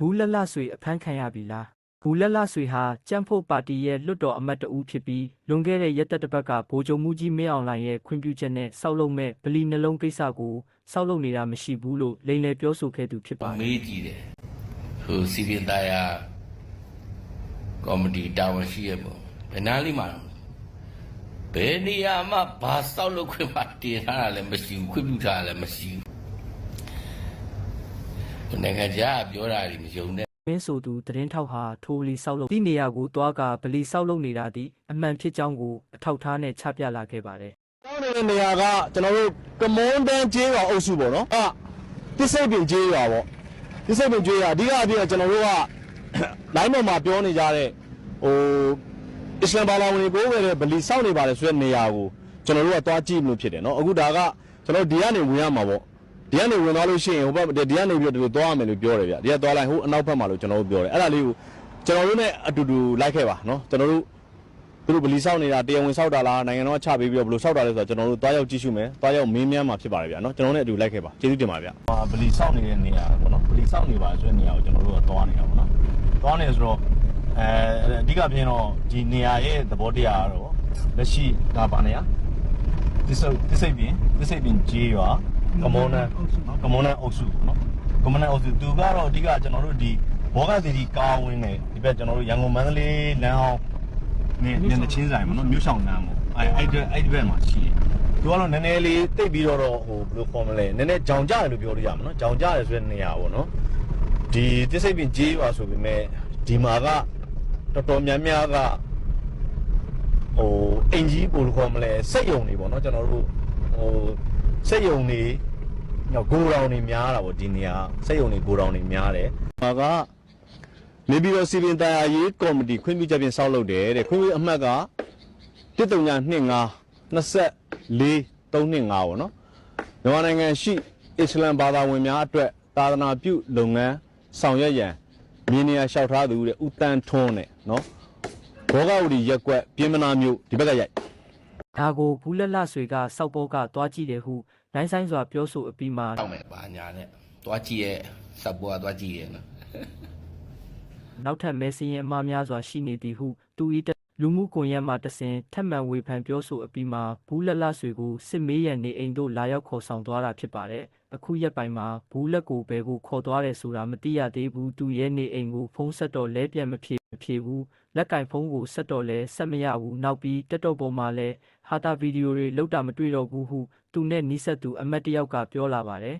ဘူးလက်လဆွေအဖမ်းခံရပြီလားဘူးလက်လဆွေဟာကြံ့ဖို့ပါတီရဲ့လွတ်တော်အမတ်တဦးဖြစ်ပြီးလွန်ခဲ့တဲ့ရက်သက်တစ်ပတ်ကဗိုလ်ချုပ်မှုကြီးမင်းအောင်လှိုင်ရဲ့ခွင့်ပြုချက်နဲ့စောက်လုပ်မဲ့ဗလီနှလုံးကိစ္စကိုစောက်လုပ်နေတာမရှိဘူးလို့လိန်လည်ပြောဆိုခဲ့သူဖြစ်ပါတယ်မေးကြည့်တယ်ဟိုစီရင်သားယာကော်မတီတာဝန်ရှိရဲ့ပေါ့ဘယ်နားလေးမှာဘယ်နေရာမှာဘာစောက်လုပ်ခွင့်မတင်ထားတာလည်းမရှိဘူးခွင့်ပြုထားတာလည်းမရှိဘူး နိုင်ငံခြားကပြောတာတွေမယုံနဲ့မင်းဆိုသူသတင်းထောက်ဟာထိုးလီစောက်လုပ်ဒီနေရာကိုတွားကဗလီစောက်လုပ်နေတာဒီအမှန်ဖြစ်ကြောင်းကိုအထောက်ထားနဲ့ချပြလာခဲ့ပါတယ်တောင်းနေတဲ့နေရာကကျွန်တော်တို့ကမွန်တန်ကျေးရွာအုပ်စုပေါ့နော်အာတစ္ဆိတ်ပင်ကျေးရွာပေါ့တစ္ဆိတ်ပင်ကျေးရွာအဓိကအပြင်ကျွန်တော်တို့ကလိုင်းပေါ်မှာပြောနေကြတဲ့ဟိုအစ္စလမ်ဘာသာဝင်တွေကိုပဲတဲ့ဗလီစောင့်နေပါတယ်ဆိုတဲ့နေရာကိုကျွန်တော်တို့ကသွားကြည့်လို့ဖြစ်တယ်နော်အခုဒါကကျွန်တော်တို့ဒီကနေဝင်ရမှာပေါ့ ဒီကနေဝင်သွားလို့ရှိရင်ဟိုဘက်ဒီကနေပြီးတော့ဒီလိုသွားရမယ်လို့ပြောတယ်ဗျဒီကသွားလိုက်ဟိုအနောက်ဘက်မှာလို့ကျွန်တော်တို့ပြောတယ်အဲ့ဒါလေးကိုကျွန်တော်တို့နဲ့အတူတူလိုက်ခဲ့ပါနော်ကျွန်တော်တို့သူတို့ဗလီဆောက်နေတာတရားဝင်ဆောက်တာလားနိုင်ငံတော်ကချပေးပြီးတော့ဘယ်လိုဆောက်တာလဲဆိုတော့ကျွန်တော်တို့တွားရောက်ကြည့်ရှုမယ်တွားရောက်မင်းမြန်းမှာဖြစ်ပါတယ်ဗျာနော်ကျွန်တော်တို့နဲ့အတူလိုက်ခဲ့ပါကျေးဇူးတင်ပါဗျာဟာဗလီဆောက်နေတဲ့နေရာပေါ့နော်ဗလီဆောက်နေပါဆိုတဲ့နေရာကိုကျွန်တော်တို့ကတွားနေတာပေါ့နော်တွားနေဆိုတော့အဲအဓိကပြင်တော့ဒီနေရာရဲ့သဘောတရားကတော့လက်ရှိဒါပါနေရဒီစုဒီစိတ်ပြင်ဒီစိတ်ပြင်ကြီးရွာ ကမွန်နန်ကမွန်နန်အုပ်စုပေါ့နော်ကမွန်နန်အုပ်စုသူကတော့အဓိကကျွန်တော်တို့ဒီဘောဂသီတီကားဝင်းနေဒီဘက်ကျွန်တော်တို့ရန်ကုန်မန္တလေးလမ်းအောင်နေနေနေချင်းဆိုင်မနော်မြို့ဆောင်လမ်းပေါ့အဲအဲ့ဒီအဲ့ဒီဘက်မှာရှိတယ်သူကတော့နည်းနည်းလေးတိတ်ပြီးတော့ဟိုဘယ်လိုခေါ်မလဲနည်းနည်းကြောင်ကြတယ်လို့ပြောလို့ရမှာနော်ကြောင်ကြတယ်ဆိုတဲ့နေရာပေါ့နော်ဒီတစ္ဆိတ်ပင်ကြီးပါဆိုပေမဲ့ဒီမှာကတော်တော်များများကဟိုအင်ကြီးဘယ်လိုခေါ်မလဲစက်ယုံတွေပေါ့နော်ကျွန်တော်တို့ဟို စက်ယုံတွေညဂိုရောင်တွေများတာပေါ့ဒီနေရာစက်ယုံတွေဂိုရောင်တွေများတယ်ဟာကနေပြည်တော်စီပင်တရားရေးကော်မတီခွင့်ပြုချက်ဖြင့်ဆောက်လုပ်တယ်တဲ့ခွင့်ပြုအမှတ်က139 24 325ပေါ့နော်မြန်မာနိုင်ငံရှိအစ္စလမ်ဘာသာဝင်များအတွက်သာသနာပြုလုပ်ငန်းဆောင်ရွက်ရန်မြေနေရာလျှောက်ထားသူတဲ့ဦးတန်းထွန်းတဲ့နော်ဘောဂဝတီရက်ကွက်ပြင်မနာမျိုးဒီဘက်ကရိုက် ဒါကိုဘူးလက်လဆွေကစောက်ဘောကတွားကြည့်တယ်ဟုနိုင်ဆိုင်စွာပြောဆိုအပြီးမှာတောက်မယ်ဘာညာနဲ့တွားကြည့်ရဲ့စပ်ပွားတွားကြည့်ရဲ့နော်နောက်ထပ်မဲစင်းရင်အမှားများစွာရှိနေသည်ဟုသူဤတလူမှုကွန်ရက်မှတဆင်ထက်မှန်ဝေဖန်ပြောဆိုအပြီးမှာဘူးလက်လဆွေကိုစစ်မေးရန်နေအိမ်တို့လာရောက်ခေါ်ဆောင်သွားတာဖြစ်ပါတယ်အခုရက်ပိုင်းမှာဘူးလက်ကိုဘယ်ကိုခေါ်သွားတယ်ဆိုတာမသိရသေးဘူးသူရဲ့နေအိမ်ကိုဖုံးဆက်တော့လဲပြန်မဖြေ မဖြေဘူးလက်ကင်ဖုံးကိုဆက်တော့လဲဆက်မရဘူးနောက်ပြီးတက်တော့ပေါ်မှာလဲဟာတာဗီဒီယိုတွေလောက်တာမတွေ့တော့ဘူးဟုသူနဲ့နီးစပ်သူအမတ်တယောက်ကပြောလာပါတယ်